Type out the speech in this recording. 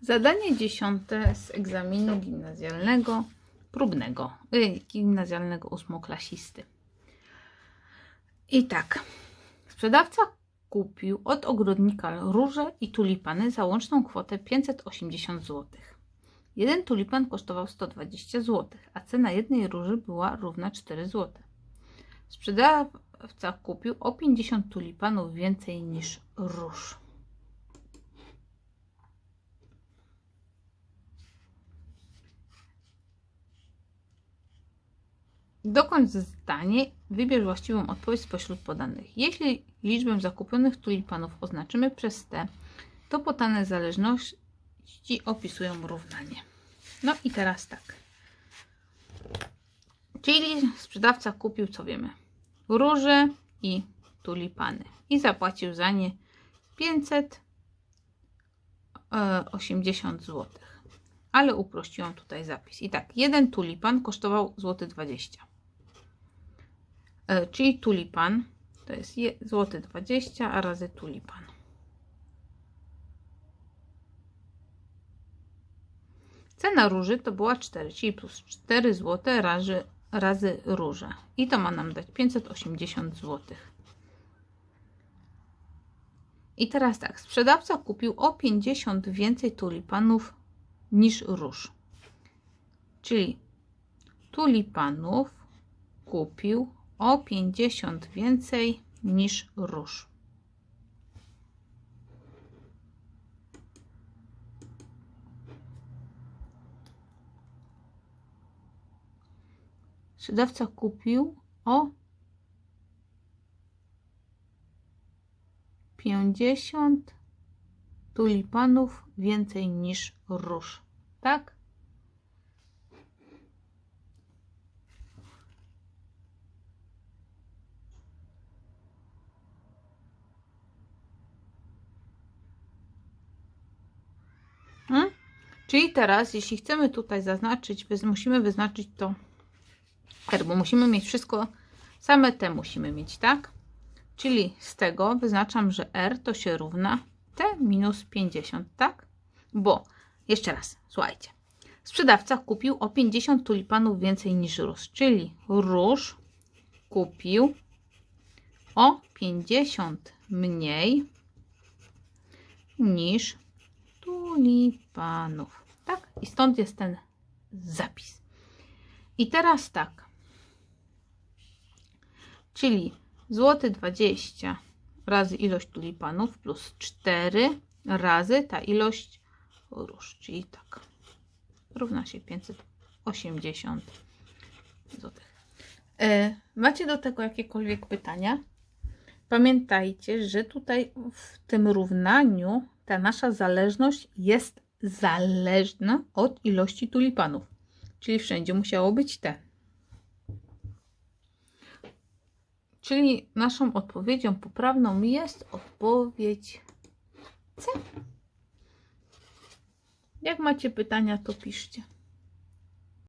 Zadanie dziesiąte z egzaminu gimnazjalnego, próbnego, y, gimnazjalnego ósmoklasisty. I tak. Sprzedawca kupił od ogrodnika róże i tulipany za łączną kwotę 580 zł. Jeden tulipan kosztował 120 zł, a cena jednej róży była równa 4 zł. Sprzedawca kupił o 50 tulipanów więcej niż róż. Dokończ zdanie, wybierz właściwą odpowiedź spośród podanych. Jeśli liczbę zakupionych tulipanów oznaczymy przez t, to podane zależności opisują równanie. No i teraz tak. Czyli sprzedawca kupił, co wiemy, róże i tulipany i zapłacił za nie 580 zł. Ale uprościłam tutaj zapis. I tak, jeden tulipan kosztował złoty 20 E, czyli tulipan to jest je- złoty 20 a razy tulipan. Cena róży to była 4, czyli plus 4 zł razy, razy róże. I to ma nam dać 580 zł. I teraz tak, sprzedawca kupił o 50 więcej tulipanów niż róż. Czyli tulipanów kupił o 50 więcej niż róż. Sprzedawca kupił o 50 tulipanów więcej niż róż. Tak? Czyli teraz, jeśli chcemy tutaj zaznaczyć, musimy wyznaczyć to R, bo musimy mieć wszystko, same te musimy mieć, tak? Czyli z tego wyznaczam, że R to się równa T minus 50, tak? Bo, jeszcze raz, słuchajcie. Sprzedawca kupił o 50 tulipanów więcej niż róż, czyli róż kupił o 50 mniej niż tulipanów. Tak? I stąd jest ten zapis. I teraz tak. Czyli złoty 20 razy ilość tulipanów plus 4 razy ta ilość róż. Czyli tak. Równa się 580 zł. E, macie do tego jakiekolwiek pytania? Pamiętajcie, że tutaj w tym równaniu ta nasza zależność jest zależna od ilości tulipanów. Czyli wszędzie musiało być T. Czyli naszą odpowiedzią poprawną jest odpowiedź C. Jak macie pytania, to piszcie.